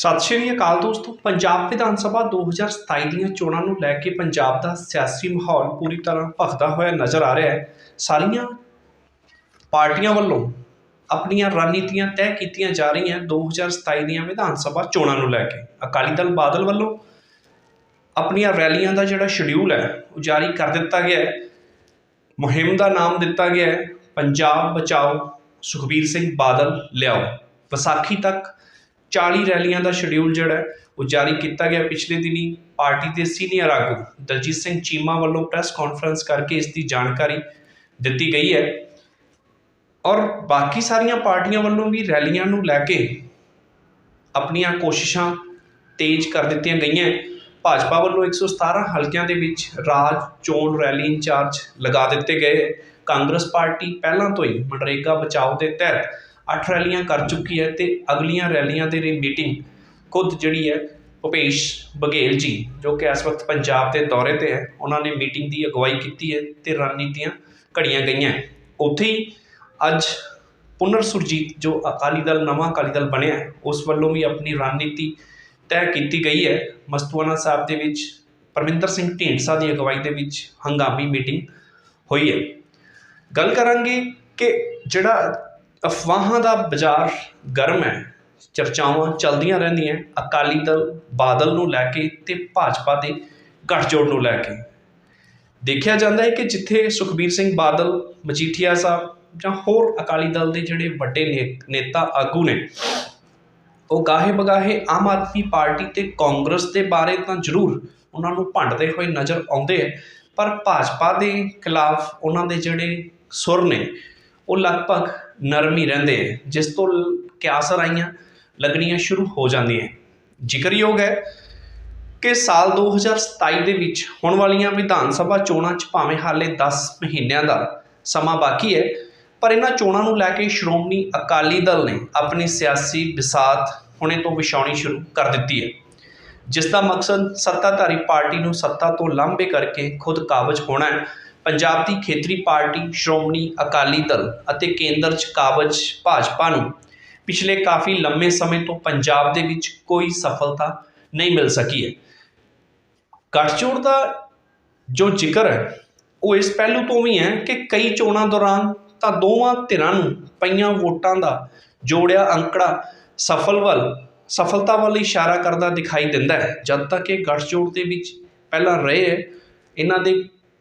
ਸਤਿ ਸ਼੍ਰੀ ਅਕਾਲ ਦੋਸਤੋ, ਪੰਜਾਬ ਵਿਧਾਨ ਸਭਾ 2027 ਦੀਆਂ ਚੋਣਾਂ ਨੂੰ ਲੈ ਕੇ ਪੰਜਾਬ ਦਾ ਸਿਆਸੀ ਮਾਹੌਲ ਪੂਰੀ ਤਰ੍ਹਾਂ ਭਖਦਾ ਹੋਇਆ ਨਜ਼ਰ ਆ ਰਿਹਾ ਹੈ। ਸਾਰੀਆਂ ਪਾਰਟੀਆਂ ਵੱਲੋਂ ਆਪਣੀਆਂ ਰਣਨੀਤੀਆਂ ਤੈਅ ਕੀਤੀਆਂ ਜਾ ਰਹੀਆਂ 2027 ਦੀਆਂ ਵਿਧਾਨ ਸਭਾ ਚੋਣਾਂ ਨੂੰ ਲੈ ਕੇ। ਅਕਾਲੀ ਦਲ ਬਾਦਲ ਵੱਲੋਂ ਆਪਣੀਆਂ ਰੈਲੀਆਂ ਦਾ ਜਿਹੜਾ ਸ਼ਡਿਊਲ ਹੈ, ਉਹ ਜਾਰੀ ਕਰ ਦਿੱਤਾ ਗਿਆ ਹੈ। ਮੁਹਿੰਮ ਦਾ ਨਾਮ ਦਿੱਤਾ ਗਿਆ ਹੈ, ਪੰਜਾਬ ਬਚਾਓ, ਸੁਖਬੀਰ ਸਿੰਘ ਬਾਦਲ ਲਿਆਓ। ਵਿਸਾਖੀ ਤੱਕ 40 ਰੈਲੀਆਂ ਦਾ ਸ਼ਡਿਊਲ ਜਿਹੜਾ ਉਹ ਜਾਰੀ ਕੀਤਾ ਗਿਆ ਪਿਛਲੇ ਦਿਨੀ। ਪਾਰਟੀ ਦੇ ਸੀਨੀਅਰ ਆਗੂ ਦਲਜੀਤ ਸਿੰਘ ਚੀਮਾ ਵੱਲੋਂ ਪ੍ਰੈਸ ਕਾਨਫਰੰਸ ਕਰਕੇ ਇਸ ਦੀ ਜਾਣਕਾਰੀ ਦਿੱਤੀ ਗਈ ਹੈ। ਔਰ ਬਾਕੀ ਸਾਰੀਆਂ ਪਾਰਟੀਆਂ ਵੱਲੋਂ ਵੀ ਰੈਲੀਆਂ ਨੂੰ ਲੈ ਕੇ ਆਪਣੀਆਂ ਕੋਸ਼ਿਸ਼ਾਂ ਤੇਜ਼ ਕਰ ਦਿੱਤੀਆਂ ਗਈਆਂ ਭਾਜਪਾ ਵੱਲੋਂ 117 ਹਲਕਿਆਂ ਦੇ ਵਿੱਚ ਰਾਜ ਚੋਣ ਰੈਲੀ ਇੰਚਾਰਜ ਲਗਾ ਦਿੱਤੇ ਗਏ ਹੈ। ਕਾਂਗਰਸ ਪਾਰਟੀ ਪਹਿਲਾਂ ਤੋਂ ਹੀ ਮਨਰੇਗਾ ਬਚਾਓ ਦੇ ਤਹਿਤ 8 ਰੈਲੀਆਂ ਕਰ ਚੁੱਕੀ ਹੈ ਤੇ ਅਗਲੀਆਂ ਰੈਲੀਆਂ ਦੇ ਲਈ ਮੀਟਿੰਗ ਖੁਦ ਜਿਹੜੀ ਹੈ ਭੁਪੇਸ਼ ਬਘੇਲ ਜੀ ਜੋ ਕਿ ਇਸ ਵਕਤ ਪੰਜਾਬ ਦੇ ਦੌਰੇ ਤੇ ਹੈ ਉਹਨਾਂ ਨੇ ਮੀਟਿੰਗ ਦੀ ਅਗਵਾਈ ਕੀਤੀ ਹੈ ਤੇ ਰਣਨੀਤੀਆਂ ਘੜੀਆਂ ਗਈਆਂ ਹੈ। ਉੱਥੇ ਹੀ ਅੱਜ ਪੁਨਰ ਸੁਰਜੀਤ ਜੋ ਅਕਾਲੀ ਦਲ ਨਵਾਂ ਅਕਾਲੀ ਦਲ ਬਣਿਆ ਹੈ, ਉਸ ਵੱਲੋਂ ਵੀ ਆਪਣੀ ਰਣਨੀਤੀ ਤੈਅ ਕੀਤੀ ਗਈ ਹੈ ਮਸਤੂਆਨਾ ਸਾਹਿਬ ਦੇ ਵਿੱਚ ਪਰਮਿੰਦਰ ਸਿੰਘ ਢੀਂਡਸਾ ਦੀ ਅਗਵਾਈ ਦੇ ਵਿੱਚ ਹੰਗਾਮੀ ਮੀਟਿੰਗ ਹੋਈ ਹੈ ਗੱਲ ਕਰਾਂਗੇ ਕਿ ਜਿਹੜਾ ਅਫਵਾਹਾਂ ਦਾ ਬਾਜ਼ਾਰ ਗਰਮ ਹੈ, ਚਰਚਾਵਾਂ ਚੱਲਦੀਆਂ ਰਹਿੰਦੀਆਂ, ਅਕਾਲੀ ਦਲ ਬਾਦਲ ਨੂੰ ਲੈ ਕੇ ਅਤੇ ਭਾਜਪਾ ਦੇ ਗਠਜੋੜ ਨੂੰ ਲੈ ਕੇ। ਦੇਖਿਆ ਜਾਂਦਾ ਹੈ ਕਿ ਜਿੱਥੇ ਸੁਖਬੀਰ ਸਿੰਘ ਬਾਦਲ, ਮਜੀਠੀਆ ਸਾਹਿਬ ਜਾਂ ਹੋਰ ਅਕਾਲੀ ਦਲ ਦੇ ਜਿਹੜੇ ਵੱਡੇ ਨੇ- ਨੇਤਾ ਆਗੂ ਨੇ, ਉਹ ਗਾਹੇ ਬਗਾਹੇ ਆਮ ਆਦਮੀ ਪਾਰਟੀ ਤੇ ਕਾਂਗਰਸ ਦੇ ਬਾਰੇ ਤਾਂ ਜ਼ਰੂਰ ਉਹਨਾਂ ਨੂੰ ਭੰਡਦੇ ਹੋਏ ਨਜ਼ਰ ਆਉਂਦੇ ਹੈ ਪਰ ਭਾਜਪਾ ਦੇ ਖਿਲਾਫ ਉਹਨਾਂ ਦੇ ਜਿਹੜੇ ਸੁਰ ਨੇ, ਉਹ ਲਗਭਗ ਨਰਮ ਹੀ ਰਹਿੰਦੇ ਹੈ ਜਿਸ ਤੋਂ ਲ- ਕਿਆਸਰ ਆਈਆਂ ਲੱਗਣੀਆਂ ਸ਼ੁਰੂ ਹੋ ਜਾਂਦੀਆਂ ਜ਼ਿਕਰਯੋਗ ਹੈ ਕਿ ਸਾਲ 2027 ਦੇ ਵਿੱਚ ਹੋਣ ਵਾਲੀਆਂ ਵਿਧਾਨ ਸਭਾ ਚੋਣਾਂ 'ਚ ਭਾਵੇਂ ਹਾਲੇ 10 ਮਹੀਨਿਆਂ ਦਾ ਸਮਾਂ ਬਾਕੀ ਹੈ, ਪਰ ਇਹਨਾਂ ਚੋਣਾਂ ਨੂੰ ਲੈ ਕੇ ਸ਼੍ਰੋਮਣੀ ਅਕਾਲੀ ਦਲ ਨੇ ਆਪਣੀ ਸਿਆਸੀ ਵਿਸਾਤ ਹੁਣੇ ਤੋਂ ਵਿਛਾਉਣੀ ਸ਼ੁਰੂ ਕਰ ਦਿੱਤੀ ਹੈ। ਜਿਸ ਦਾ ਮਕਸਦ ਸੱਤਾਧਾਰੀ ਪਾਰਟੀ ਨੂੰ ਸੱਤਾ ਤੋਂ ਲਾਂਭੇ ਕਰਕੇ ਖੁਦ ਕਾਬਜ ਹੋਣਾ ਹੈ। ਪੰਜਾਬ ਦੀ ਖੇਤਰੀ ਪਾਰਟੀ, ਸ਼੍ਰੋਮਣੀ ਅਕਾਲੀ ਦਲ ਅਤੇ ਕੇਂਦਰ 'ਚ ਕਾਬਜ ਭਾਜਪਾ ਨੂੰ ਪਿਛਲੇ ਕਾਫੀ ਲੰਮੇ ਸਮੇਂ ਤੋਂ ਪੰਜਾਬ ਦੇ ਵਿੱਚ ਕੋਈ ਸਫਲਤਾ ਨਹੀਂ ਮਿਲ ਸਕੀ ਹੈ। ਗੱਠਜੋੜ ਦਾ ਜੋ ਜ਼ਿਕਰ ਹੈ, ਉਹ ਇਸ ਪਹਿਲੂ ਤੋਂ ਵੀ ਹੈ ਕਿ ਕਈ ਚੋਣਾਂ ਦੌਰਾਨ ਤਾਂ ਦੋਵਾਂ ਧਿਰਾਂ ਨੂੰ ਪਈਆਂ ਵੋਟਾਂ ਦਾ ਜੋੜਿਆ ਅੰਕੜਾ ਸਫਲ ਵੱਲ, ਸਫਲਤਾ ਵੱਲ ਇਸ਼ਾਰਾ ਕਰਦਾ ਦਿਖਾਈ ਦਿੰਦਾ ਹੈ। ਜਦ ਤੱਕ ਇਹ ਗੱਠਜੋੜ ਦੇ ਵਿੱਚ ਪਹਿਲਾਂ ਰਹੇ ਹੈ, ਇਹਨਾਂ ਦੇ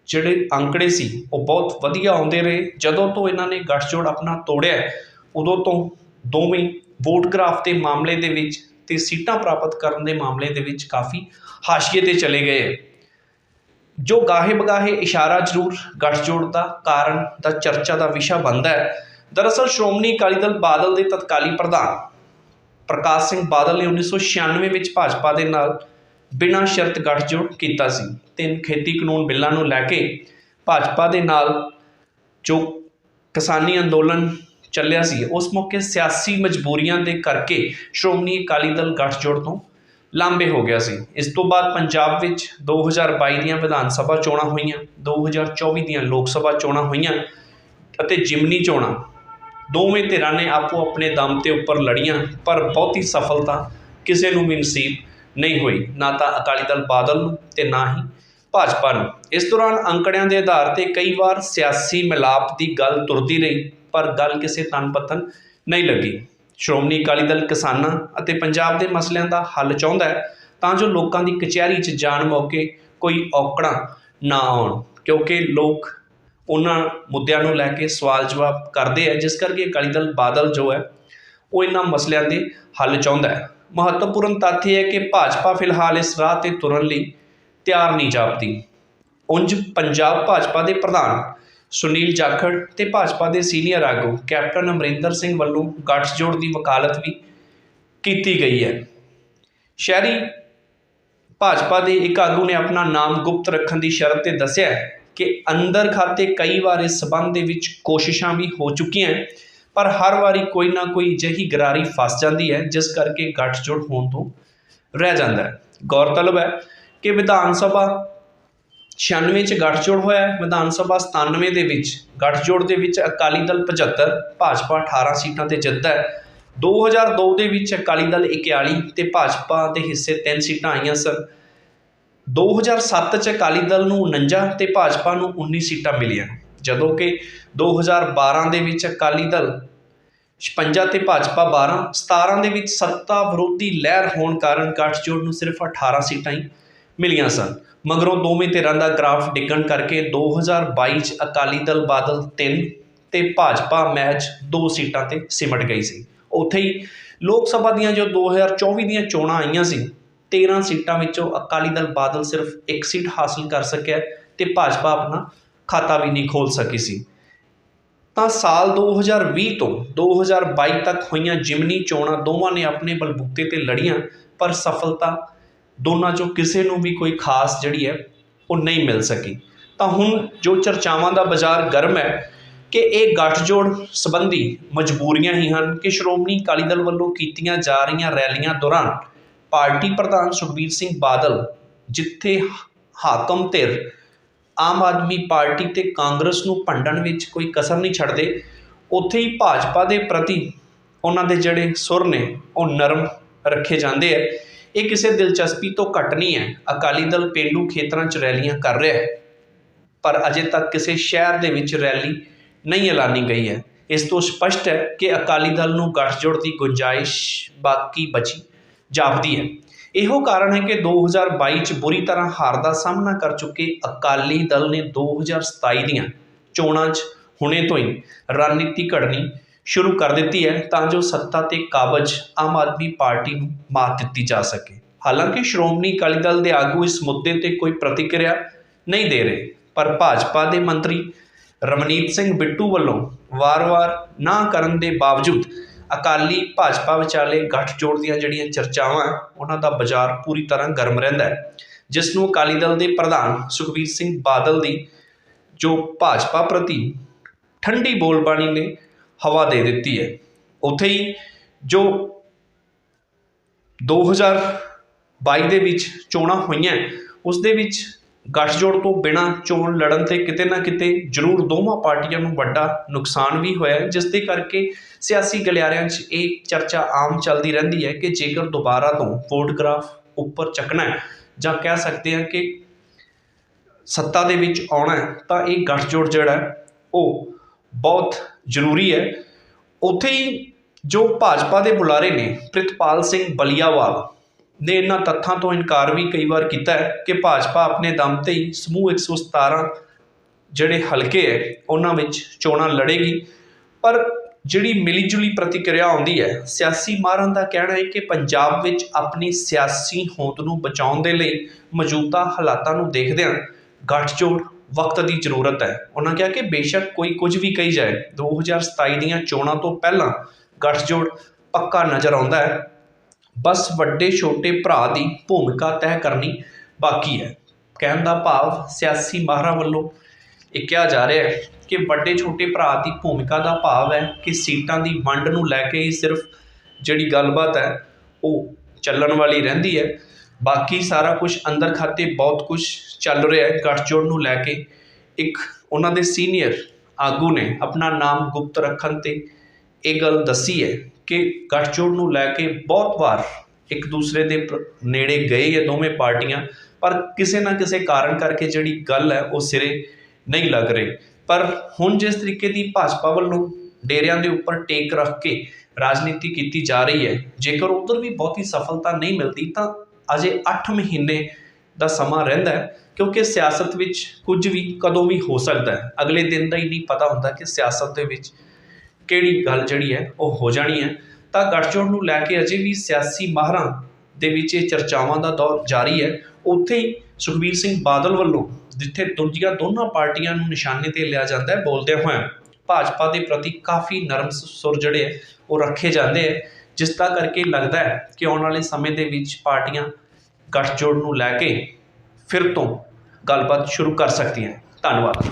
ਜਿਹੜੇ ਅੰਕੜੇ ਸੀ, ਉਹ ਬਹੁਤ ਵਧੀਆ ਆਉਂਦੇ ਰਹੇ ਜਦੋਂ ਤੋਂ ਇਹਨਾਂ ਨੇ ਗੱਠਜੋੜ ਆਪਣਾ ਤੋੜਿਆ, ਉਦੋਂ ਤੋਂ ਦੋਵੇਂ ਵੋਟ ਗ੍ਰਾਫ ਦੇ ਮਾਮਲੇ ਦੇ ਵਿੱਚ ਤੇ ਸੀਟਾਂ ਪ੍ਰਾਪਤ ਕਰਨ ਦੇ ਮਾਮਲੇ ਦੇ ਵਿੱਚ ਕਾਫੀ ਹਾਸ਼ੀਏ ਤੇ ਚਲੇ ਗਏ ਹੈ। ਜੋ ਗਾਹੇ ਬਗਾਹੇ ਇਸ਼ਾਰਾ ਜ਼ਰੂਰ ਗੱਠਜੋੜ ਦਾ ਕਾਰਨ ਦਾ ਚਰਚਾ ਦਾ ਵਿਸ਼ਾ ਬਣਦਾ ਹੈ ਦਰਅਸਲ, ਸ਼੍ਰੋਮਣੀ ਅਕਾਲੀ ਦਲ ਬਾਦਲ ਦੇ ਤਤਕਾਲੀ ਪ੍ਰਧਾਨ ਪ੍ਰਕਾਸ਼ ਸਿੰਘ ਬਾਦਲ ਨੇ 1996 ਵਿੱਚ ਭਾਜਪਾ ਦੇ ਨਾਲ ਬਿਨਾਂ ਸ਼ਰਤ ਗੱਠਜੋੜ ਕੀਤਾ ਸੀ। ਤਿੰਨ ਖੇਤੀ ਕਾਨੂੰਨ ਬਿੱਲਾਂ ਨੂੰ ਲੈ ਕੇ ਭਾਜਪਾ ਦੇ ਨਾਲ ਜੋ ਕਿਸਾਨੀ ਅੰਦੋਲਨ ਚੱਲਿਆ ਸੀ, ਉਸ ਮੌਕੇ ਸਿਆਸੀ ਮਜਬੂਰੀਆਂ ਦੇ ਕਰਕੇ ਸ਼੍ਰੋਮਣੀ ਅਕਾਲੀ ਦਲ ਗੱਠਜੋੜ ਤੋਂ ਲਾਂਬੇ ਹੋ ਗਿਆ ਸੀ। ਇਸ ਤੋਂ ਬਾਅਦ ਪੰਜਾਬ ਵਿੱਚ 2022 ਦੀਆਂ ਵਿਧਾਨ ਸਭਾ ਚੋਣਾਂ ਹੋਈਆਂ 2024 ਦੀਆਂ ਲੋਕ ਸਭਾ ਚੋਣਾਂ ਹੋਈਆਂ ਅਤੇ ਜਿਮਨੀ ਚੋਣਾਂ। ਦੋਵੇਂ ਧਿਰਾਂ ਨੇ ਆਪੋ ਆਪਣੇ ਦਮ ਤੇ ਉੱਪਰ ਲੜੀਆਂ, ਪਰ ਬਹੁਤੀ ਸਫਲਤਾ ਕਿਸੇ ਨੂੰ ਵੀ ਨਸੀਬ ਨਹੀਂ ਹੋਈ। ਨਾ ਤਾਂ ਅਕਾਲੀ ਦਲ ਬਾਦਲ ਨੂੰ ਤੇ ਨਾ ਹੀ ਭਾਜਪਾ ਨੂੰ। ਇਸ ਦੌਰਾਨ ਅੰਕੜਿਆਂ ਦੇ ਆਧਾਰ ਤੇ ਕਈ ਵਾਰ ਸਿਆਸੀ ਮਿਲਾਪ ਦੀ ਗੱਲ ਤੁਰਦੀ ਰਹੀ, ਪਰ ਗੱਲ ਕਿਸੇ ਤਨ ਪਤਨ ਨਹੀਂ ਲੱਗੀ। ਸ਼੍ਰੋਮਣੀ ਅਕਾਲੀ ਦਲ ਕਿਸਾਨਾਂ ਅਤੇ ਪੰਜਾਬ ਦੇ ਮਸਲਿਆਂ ਦਾ ਹੱਲ ਚਾਹੁੰਦਾ ਹੈ, ਤਾਂ ਜੋ ਲੋਕਾਂ ਦੀ ਕਚਹਿਰੀ 'ਚ ਜਾਣ ਮੌਕੇ ਕੋਈ ਔਕੜਾਂ ਨਾ ਆਉਣ, ਕਿਉਂਕਿ ਲੋਕ ਉਹਨਾਂ ਮੁੱਦਿਆਂ ਨੂੰ ਲੈ ਕੇ ਸਵਾਲ ਜਵਾਬ ਕਰਦੇ ਆ, ਜਿਸ ਕਰਕੇ ਅਕਾਲੀ ਦਲ ਬਾਦਲ ਜੋ ਹੈ, ਉਹ ਇਹਨਾਂ ਮਸਲਿਆਂ ਦੇ ਹੱਲ ਚਾਹੁੰਦਾ ਹੈ। ਮਹੱਤਵਪੂਰਨ ਤੱਥ ਇਹ ਹੈ ਕਿ ਭਾਜਪਾ ਫਿਲਹਾਲ ਇਸ ਰਾਹ ਤੇ ਤੁਰਨ ਲਈ ਤਿਆਰ ਨਹੀਂ ਜਾਪਦੀ। ਉਂਝ ਪੰਜਾਬ ਭਾਜਪਾ ਦੇ ਪ੍ਰਧਾਨ ਸੁਨੀਲ ਜਾਖੜ ਤੇ ਭਾਜਪਾ ਦੇ ਸੀਨੀਅਰ ਆਗੂ ਕੈਪਟਨ ਅਮਰਿੰਦਰ ਸਿੰਘ ਵੱਲੋਂ ਗੱਠਜੋੜ ਦੀ ਵਕਾਲਤ ਵੀ ਕੀਤੀ ਗਈ ਹੈ। ਸ਼ਹਿਰੀ ਭਾਜਪਾ ਦੇ ਇੱਕ ਆਗੂ ਨੇ ਆਪਣਾ ਨਾਮ ਗੁਪਤ ਰੱਖਣ ਦੀ ਸ਼ਰਤ ਤੇ ਦੱਸਿਆ ਕਿ ਅੰਦਰ ਖਾਤੇ ਕਈ ਵਾਰ ਇਸ ਸਬੰਧ ਦੇ ਵਿੱਚ ਕੋਸ਼ਿਸ਼ਾਂ ਵੀ ਹੋ ਚੁੱਕੀਆਂ ਪਰ ਹਰ ਵਾਰੀ ਕੋਈ ਨਾ ਕੋਈ ਅਜਿਹੀ ਗਰਾਰੀ ਫਸ ਜਾਂਦੀ ਹੈ, ਜਿਸ ਕਰਕੇ ਗੱਠਜੋੜ ਹੋਣ ਤੋਂ ਰਹਿ ਜਾਂਦਾ ਹੈ। ਗੌਰਤਲਬ ਹੈ ਕਿ ਵਿਧਾਨ ਸਭਾ 96 ਚ ਗੱਠਜੋੜ ਹੋਇਆ ਵਿਧਾਨ ਸਭਾ 97 ਦੇ ਵਿੱਚ ਗੱਠਜੋੜ ਦੇ ਵਿੱਚ ਅਕਾਲੀ ਦਲ 75 ਭਾਜਪਾ 18 ਸੀਟਾਂ ਤੇ ਜਿੱਤਦਾ ਹੈ। 2002 ਦੇ ਵਿੱਚ ਅਕਾਲੀ ਦਲ 41 ਤੇ ਭਾਜਪਾ ਦੇ ਹਿੱਸੇ 3 ਸੀਟਾਂ ਆਈਆਂ ਸਨ। 2007 ਚ ਅਕਾਲੀ ਦਲ ਨੂੰ 49 ਤੇ ਭਾਜਪਾ ਨੂੰ 19 ਸੀਟਾਂ ਮਿਲੀਆਂ। ਜਦੋਂ ਕਿ 2012 ਦੇ ਵਿੱਚ ਅਕਾਲੀ ਦਲ 56 ਤੇ ਭਾਜਪਾ 12 17 ਦੇ ਵਿੱਚ ਸੱਤਾ ਵਿਰੋਧੀ ਲਹਿਰ ਹੋਣ ਕਾਰਨ ਗੱਠਜੋੜ ਨੂੰ ਸਿਰਫ 18 ਸੀਟਾਂ ਹੀ ਮਿਲੀਆਂ ਸਨ। ਮਗਰੋਂ ਦੋਵੇਂ ਧਿਰਾਂ ਦਾ ਗ੍ਰਾਫ ਡਿੱਗਣ ਕਰਕੇ 2022 ਚ ਅਕਾਲੀ ਦਲ ਬਾਦਲ 3 ਤੇ ਭਾਜਪਾ ਮੈਚ 2 ਸੀਟਾਂ ਤੇ ਸਿਮਟ ਗਈ ਸੀ। ਉੱਥੇ ਹੀ ਲੋਕ ਸਭਾ ਦੀਆਂ ਜੋ 2024 ਦੀਆਂ ਚੋਣਾਂ ਆਈਆਂ ਸੀ 13 ਸੀਟਾਂ ਵਿੱਚੋਂ ਅਕਾਲੀ ਦਲ ਬਾਦਲ ਸਿਰਫ ਇੱਕ ਸੀਟ ਹਾਸਲ ਕਰ ਸਕਿਆ ਤੇ ਭਾਜਪਾ ਆਪਣਾ ਖਾਤਾ ਵੀ ਨਹੀਂ ਖੋਲ ਸਕੀ ਸੀ। ਤਾਂ ਸਾਲ 2020 ਤੋਂ 2022 ਤੱਕ ਹੋਈਆਂ ਜਿਮਨੀ ਚੋਣਾਂ ਦੋਵਾਂ ਨੇ ਆਪਣੇ ਬਲਬੂਤੇ ਤੇ ਲੜੀਆਂ, ਪਰ ਸਫਲਤਾ ਦੋਨਾਂ ਚੋਂ ਕਿਸੇ ਨੂੰ ਵੀ ਕੋਈ ਖਾਸ ਜਿਹੜੀ ਹੈ, ਉਹ ਨਹੀਂ ਮਿਲ ਸਕੀ। ਤਾਂ ਹੁਣ ਜੋ ਚਰਚਾਵਾਂ ਦਾ ਬਾਜ਼ਾਰ ਗਰਮ ਹੈ ਕਿ ਇਹ ਗੱਠਜੋੜ ਸੰਬੰਧੀ ਮਜਬੂਰੀਆਂ ਹੀ ਹਨ ਕਿ ਸ਼੍ਰੋਮਣੀ ਅਕਾਲੀ ਦਲ ਵੱਲੋਂ ਕੀਤੀਆਂ ਜਾ ਰਹੀਆਂ ਰੈਲੀਆਂ ਦੌਰਾਨ ਪਾਰਟੀ ਪ੍ਰਧਾਨ ਸੁਖਬੀਰ ਸਿੰਘ ਬਾਦਲ ਜਿੱਥੇ ਹਾਕਮ ਧਿਰ ਆਮ ਆਦਮੀ ਪਾਰਟੀ ਤੇ ਕਾਂਗਰਸ ਨੂੰ ਭੰਡਣ ਵਿੱਚ ਕੋਈ ਕਸਰ ਨਹੀਂ ਛੱਡਦੇ, ਉੱਥੇ ਹੀ ਭਾਜਪਾ ਦੇ ਪ੍ਰਤੀ ਉਹਨਾਂ ਦੇ ਜਿਹੜੇ ਸੁਰ ਨੇ, ਉਹ ਨਰਮ ਰੱਖੇ ਜਾਂਦੇ ਆ। ਇਹ ਕਿਸੇ ਦਿਲਚਸਪੀ ਤੋਂ ਘੱਟ ਨਹੀਂ ਹੈ। ਅਕਾਲੀ ਦਲ ਪਿੰਡੂ ਖੇਤਰਾਂ 'ਚ ਰੈਲੀਆਂ ਕਰ ਰਿਹਾ ਹੈ, ਪਰ ਅਜੇ ਤੱਕ ਕਿਸੇ ਸ਼ਹਿਰ ਦੇ ਵਿੱਚ ਰੈਲੀ ਨਹੀਂ ਐਲਾਨੀ ਗਈ ਹੈ। ਇਸ ਤੋਂ ਸਪਸ਼ਟ ਹੈ ਕਿ ਅਕਾਲੀ ਦਲ ਨੂੰ ਗੱਠਜੋੜ ਦੀ ਗੁੰਜਾਇਸ਼ ਬਾਕੀ ਬਚੀ, ਜਾਪਦੀ ਹੈ। ਇਹੋ ਕਾਰਨ ਹੈ ਕਿ 2022 ਚ ਬੁਰੀ ਤਰ੍ਹਾਂ ਹਾਰ ਦਾ ਸਾਹਮਣਾ ਕਰ ਚੁੱਕੇ ਅਕਾਲੀ ਦਲ ਨੇ 2027 ਦੀਆਂ ਚੋਣਾਂ 'ਚ ਹੁਣੇ ਤੋਂ ਹੀ ਰਣਨੀਤੀ ਘੜਨੀ ਸ਼ੁਰੂ ਕਰ ਦਿੱਤੀ ਹੈ ਤਾਂ ਜੋ ਸੱਤਾ ਤੇ ਕਾਬਜ ਆਮ ਆਦਮੀ ਪਾਰਟੀ ਨੂੰ ਮਾਤ ਦਿੱਤੀ ਜਾ ਸਕੇ। ਹਾਲਾਂਕਿ ਸ਼੍ਰੋਮਣੀ ਅਕਾਲੀ ਦਲ ਦੇ ਆਗੂ ਇਸ ਮੁੱਦੇ ਤੇ ਕੋਈ ਪ੍ਰਤੀਕਿਰਿਆ ਨਹੀਂ ਦੇ ਰਹੇ, ਪਰ ਭਾਜਪਾ ਦੇ ਮੰਤਰੀ ਰਮਨੀਤ ਸਿੰਘ ਬਿੱਟੂ ਵੱਲੋਂ ਵਾਰ-ਵਾਰ ਨਾ ਕਰਨ ਦੇ ਬਾਵਜੂਦ ਅਕਾਲੀ ਭਾਜਪਾ ਵਿਚਾਲੇ ਗੱਠਜੋੜ ਦੀਆਂ ਜਿਹੜੀਆਂ ਚਰਚਾਵਾਂ ਉਹਨਾਂ ਦਾ ਬਾਜ਼ਾਰ ਪੂਰੀ ਤਰ੍ਹਾਂ ਗਰਮ ਰਹਿੰਦਾ ਹੈ। ਜਿਸ ਨੂੰ ਅਕਾਲੀ ਦਲ ਦੇ ਪ੍ਰਧਾਨ ਸੁਖਬੀਰ ਸਿੰਘ ਬਾਦਲ ਦੀ, ਜੋ ਭਾਜਪਾ ਪ੍ਰਤੀ ਠੰਡੀ ਬੋਲਬਾਣੀ ਨੇ ਹਵਾ ਦੇ ਦਿੱਤੀ ਹੈ। ਉੱਥੇ ਹੀ ਜੋ 2022 ਦੇ ਵਿੱਚ ਚੋਣਾਂ ਹੋਈਆਂ, ਉਸ ਦੇ ਵਿੱਚ ਗੱਠਜੋੜ ਤੋਂ ਬਿਨਾਂ ਚੋਣ ਲੜਨ ਤੇ ਕਿਤੇ ਨਾ ਕਿਤੇ ਜ਼ਰੂਰ ਦੋਵਾਂ ਪਾਰਟੀਆਂ ਨੂੰ ਵੱਡਾ ਨੁਕਸਾਨ ਵੀ ਹੋਇਆ ਜਿਸ ਦੇ ਕਰਕੇ ਸਿਆਸੀ ਗਲਿਆਰਿਆਂ 'ਚ ਇਹ ਚਰਚਾ ਆਮ ਚੱਲਦੀ ਰਹਿੰਦੀ ਹੈ ਕਿ ਜੇਕਰ ਦੁਬਾਰਾ ਤੋਂ ਵੋਟ ਉੱਪਰ ਚੱਕਣਾ ਜਾਂ ਕਹਿ ਸਕਦੇ ਹਾਂ ਕਿ ਸੱਤਾ ਦੇ ਵਿੱਚ ਆਉਣਾ ਤਾਂ ਇਹ ਗੱਠਜੋੜ ਜਿਹੜਾ ਉਹ ਬਹੁਤ ਜ਼ਰੂਰੀ ਹੈ। ਉੱਥੇ ਹੀ ਜੋ ਭਾਜਪਾ ਦੇ ਬੁਲਾਰੇ ਨੇ ਪ੍ਰਿਤਪਾਲ ਸਿੰਘ ਬਲੀਆਵਾਲ ਨੇ ਇਹਨਾਂ ਤੱਥਾਂ ਤੋਂ ਇਨਕਾਰ ਵੀ ਕਈ ਵਾਰ ਕੀਤਾ ਹੈ ਕਿ ਭਾਜਪਾ ਆਪਣੇ ਦਮ ਤੇ ਹੀ ਸਮੂਹ 117 ਜਿਹੜੇ ਹਲਕੇ ਹੈ, ਉਹਨਾਂ ਵਿੱਚ ਚੋਣਾਂ ਲੜੇਗੀ। ਪਰ ਜਿਹੜੀ ਮਿਲੀ ਜੁਲੀ ਪ੍ਰਤੀਕਿਰਿਆ ਆਉਂਦੀ ਹੈ, ਸਿਆਸੀ ਮਾਹਰਾਂ ਦਾ ਕਹਿਣਾ ਹੈ ਕਿ ਪੰਜਾਬ ਵਿੱਚ ਆਪਣੀ ਸਿਆਸੀ ਹੋਂਦ ਨੂੰ ਬਚਾਉਣ ਦੇ ਲਈ ਮੌਜੂਦਾ ਹਾਲਾਤਾਂ ਨੂੰ ਦੇਖਦਿਆਂ ਗੱਠਜੋੜ ਵਕਤ ਦੀ ਜ਼ਰੂਰਤ ਹੈ। ਉਹਨਾਂ ਕਿਹਾ ਕਿ ਬੇਸ਼ੱਕ ਕੋਈ ਕੁਝ ਵੀ ਕਹੀ ਜਾਏ 2027 ਦੀਆਂ ਚੋਣਾਂ ਤੋਂ ਪਹਿਲਾਂ ਗੱਠਜੋੜ ਪੱਕਾ ਨਜ਼ਰ ਆਉਂਦਾ ਹੈ। ਬਸ ਵੱਡੇ ਛੋਟੇ ਭਰਾ ਦੀ ਭੂਮਿਕਾ ਤੈਅ ਕਰਨੀ ਬਾਕੀ ਹੈ। ਕਹਿਣ ਦਾ ਭਾਵ ਸਿਆਸੀ ਮਾਹਰਾਂ ਵੱਲੋਂ ਇਹ ਕਿਹਾ ਜਾ ਰਿਹਾ ਹੈ। ਕਿ ਵੱਡੇ ਛੋਟੇ ਭਰਾ ਦੀ ਭੂਮਿਕਾ ਦਾ ਭਾਵ ਹੈ ਕਿ ਸੀਟਾਂ ਦੀ ਵੰਡ ਨੂੰ ਲੈ ਕੇ ਹੀ ਸਿਰਫ ਜਿਹੜੀ ਗੱਲਬਾਤ ਹੈ, ਉਹ ਚੱਲਣ ਵਾਲੀ ਰਹਿੰਦੀ ਹੈ। ਬਾਕੀ ਸਾਰਾ ਕੁਝ ਅੰਦਰ ਖਾਤੇ ਬਹੁਤ ਕੁਝ ਚੱਲ ਰਿਹਾ ਹੈ। ਗੱਠਜੋੜ ਨੂੰ ਲੈ ਕੇ ਇੱਕ ਉਹਨਾਂ ਦੇ ਸੀਨੀਅਰ ਆਗੂ ਨੇ ਆਪਣਾ ਨਾਮ ਗੁਪਤ ਰੱਖਣ ਤੇ ਇਹ ਗੱਲ ਦੱਸੀ ਹੈ ਕਿ ਗੱਠਜੋੜ ਨੂੰ ਲੈ ਕੇ ਬਹੁਤ ਵਾਰ ਇੱਕ ਦੂਸਰੇ ਦੇ ਨੇੜੇ ਗਏ ਇਹ ਦੋਵੇਂ ਪਾਰਟੀਆਂ, ਪਰ ਕਿਸੇ ਨਾ ਕਿਸੇ ਕਾਰਨ ਕਰਕੇ ਜਿਹੜੀ ਗੱਲ ਹੈ, ਉਹ ਸਿਰੇ ਨਹੀਂ ਲੱਗ ਰਹੀ। ਪਰ ਹੁਣ ਜਿਸ ਤਰੀਕੇ ਦੀ ਭਾਜਪਾ ਵੱਲੋਂ ਡੇਰਿਆਂ ਦੇ ਉੱਪਰ ਟੇਕ ਰੱਖ ਕੇ ਰਾਜਨੀਤੀ ਕੀਤੀ ਜਾ ਰਹੀ ਹੈ, ਜੇਕਰ ਉਧਰ ਵੀ ਬਹੁਤੀ ਸਫਲਤਾ ਨਹੀਂ ਮਿਲਦੀ, ਤਾਂ ਅਜੇ 8 ਮਹੀਨੇ ਦਾ ਸਮਾਂ ਰਹਿੰਦਾ ਹੈ, ਕਿਉਂਕਿ ਸਿਆਸਤ ਵਿੱਚ ਕੁਝ ਵੀ ਕਦੋਂ ਵੀ ਹੋ ਸਕਦਾ ਹੈ। ਅਗਲੇ ਦਿਨ ਦਾ ਹੀ ਨਹੀਂ ਪਤਾ ਹੁੰਦਾ ਕਿ ਸਿਆਸਤ ਦੇ ਵਿੱਚ ਕਿਹੜੀ ਗੱਲ ਜਿਹੜੀ ਹੈ, ਉਹ ਹੋ ਜਾਣੀ ਹੈ। ਤਾਂ ਗੱਠਜੋੜ ਨੂੰ ਲੈ ਕੇ ਅਜੇ ਵੀ ਸਿਆਸੀ ਮਾਹਰਾਂ ਦੇ ਵਿੱਚ ਇਹ ਚਰਚਾਵਾਂ ਦਾ ਦੌਰ ਜਾਰੀ ਹੈ। ਉੱਥੇ ਹੀ ਸੁਖਬੀਰ ਸਿੰਘ ਬਾਦਲ ਵੱਲੋਂ, ਜਿੱਥੇ ਦੂਜੀਆਂ ਦੋਨਾਂ ਪਾਰਟੀਆਂ ਨੂੰ ਨਿਸ਼ਾਨੇ ਤੇ ਲਿਆ ਜਾਂਦਾ ਹੈ, ਬੋਲਦਿਆਂ ਹੋਇਆਂ ਭਾਜਪਾ ਦੇ ਪ੍ਰਤੀ ਕਾਫੀ ਨਰਮ ਸੁਰ ਜਿਹੜੇ ਹੈ, ਉਹ ਰੱਖੇ ਜਾਂਦੇ ਹੈ। ਜਿਸ ਦਾ ਕਰਕੇ ਲੱਗਦਾ ਹੈ ਕਿ ਆਉਣ ਵਾਲੇ ਸਮੇਂ ਦੇ ਵਿੱਚ ਪਾਰਟੀਆਂ ਗੱਠਜੋੜ ਨੂੰ ਲੈ ਕੇ ਫਿਰ ਤੋਂ ਗੱਲਬਾਤ ਸ਼ੁਰੂ ਕਰ ਸਕਦੀਆਂ ਧੰਨਵਾਦ।